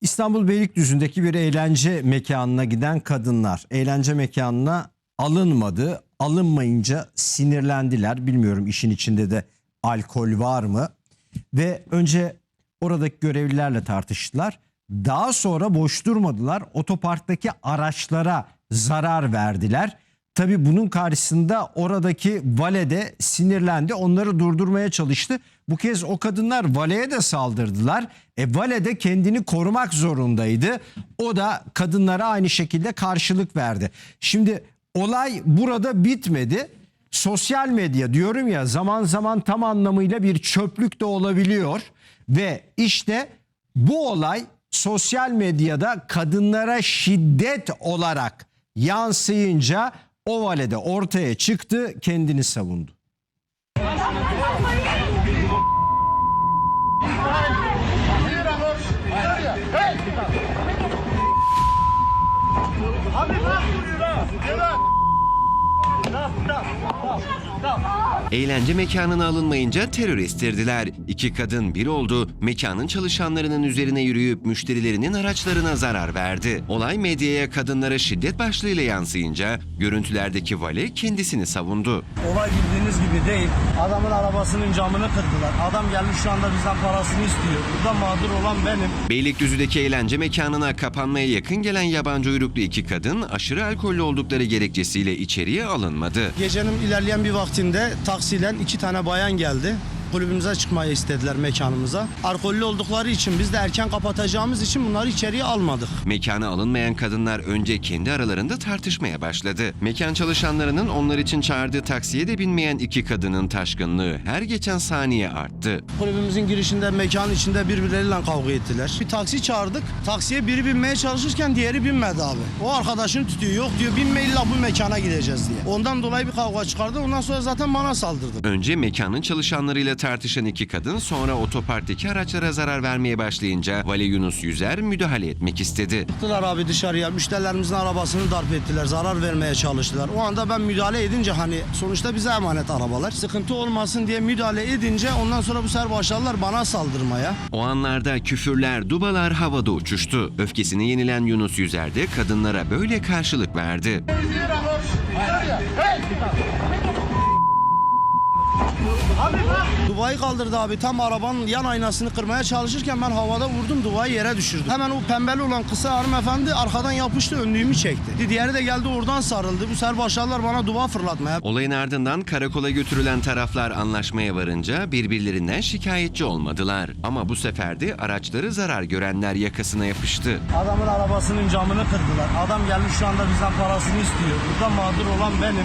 İstanbul Beylikdüzü'ndeki bir eğlence mekanına giden kadınlar eğlence mekanına alınmadı. Alınmayınca sinirlendiler. Bilmiyorum işin içinde de alkol var mı? Ve önce oradaki görevlilerle tartıştılar. Daha sonra boş durmadılar. Otoparktaki araçlara zarar verdiler. Tabii bunun karşısında oradaki vale de sinirlendi. Onları durdurmaya çalıştı. Bu kez o kadınlar valeye de saldırdılar. E vale de kendini korumak zorundaydı. O da kadınlara aynı şekilde karşılık verdi. Şimdi olay burada bitmedi. Sosyal medya diyorum ya zaman zaman tam anlamıyla bir çöplük de olabiliyor. Ve işte bu olay sosyal medyada kadınlara şiddet olarak yansıyınca o valede ortaya çıktı kendini savundu. Eğlence mekanına alınmayınca terör estirdiler. İki kadın bir oldu. Mekanın çalışanlarının üzerine yürüyüp müşterilerinin araçlarına zarar verdi. Olay medyaya kadınlara şiddet başlığıyla yansıyınca görüntülerdeki vale kendisini savundu. Olay bildiğiniz gibi değil. Adamın arabasının camını kırdılar. Adam gelmiş şu anda bizden parasını istiyor. Burada mağdur olan benim. Beylikdüzü'deki eğlence mekanına kapanmaya yakın gelen yabancı uyruklu iki kadın aşırı alkollü oldukları gerekçesiyle içeriye alınmadı. Gecenin ilerleyen bir vaktinde taksiyle iki tane bayan geldi. Kulübümüze çıkmayı istediler mekanımıza. Alkollü oldukları için biz de erken kapatacağımız için bunları içeriye almadık. Mekana alınmayan kadınlar önce kendi aralarında tartışmaya başladı. Mekan çalışanlarının onlar için çağırdığı taksiye de binmeyen iki kadının taşkınlığı her geçen saniye arttı. Kulübümüzün girişinde mekanın içinde birbirleriyle kavga ettiler. Bir taksi çağırdık. Taksiye biri binmeye çalışırken diğeri binmedi abi. O arkadaşını tutuyor. Yok diyor binme illa bu mekana gideceğiz diye. Ondan dolayı bir kavga çıkardı. Ondan sonra zaten bana saldırdı. Önce mekanın çalışanlarıyla tartışan iki kadın sonra otoparktaki araçlara zarar vermeye başlayınca Vali Yunus Yüzer müdahale etmek istedi. Çıktılar abi dışarıya. Müşterilerimizin arabasını darp ettiler. Zarar vermeye çalıştılar. O anda ben müdahale edince hani sonuçta bize emanet arabalar. Sıkıntı olmasın diye müdahale edince ondan sonra bu sefer başladılar bana saldırmaya. O anlarda küfürler, dubalar havada uçuştu. Öfkesine yenilen Yunus Yüzer de kadınlara böyle karşılık verdi. Duvayı kaldırdı abi. Tam arabanın yan aynasını kırmaya çalışırken ben havada vurdum. Duvayı yere düşürdüm. Hemen o pembeli olan kısa hanımefendi arkadan yapıştı önlüğümü çekti. Diğeri de geldi oradan sarıldı. Bu sefer başladılar bana duva fırlatmaya. Olayın ardından karakola götürülen taraflar anlaşmaya varınca birbirlerinden şikayetçi olmadılar. Ama bu sefer de araçları zarar görenler yakasına yapıştı. Adamın arabasının camını kırdılar. Adam gelmiş şu anda bizden parasını istiyor. Burada mağdur olan benim.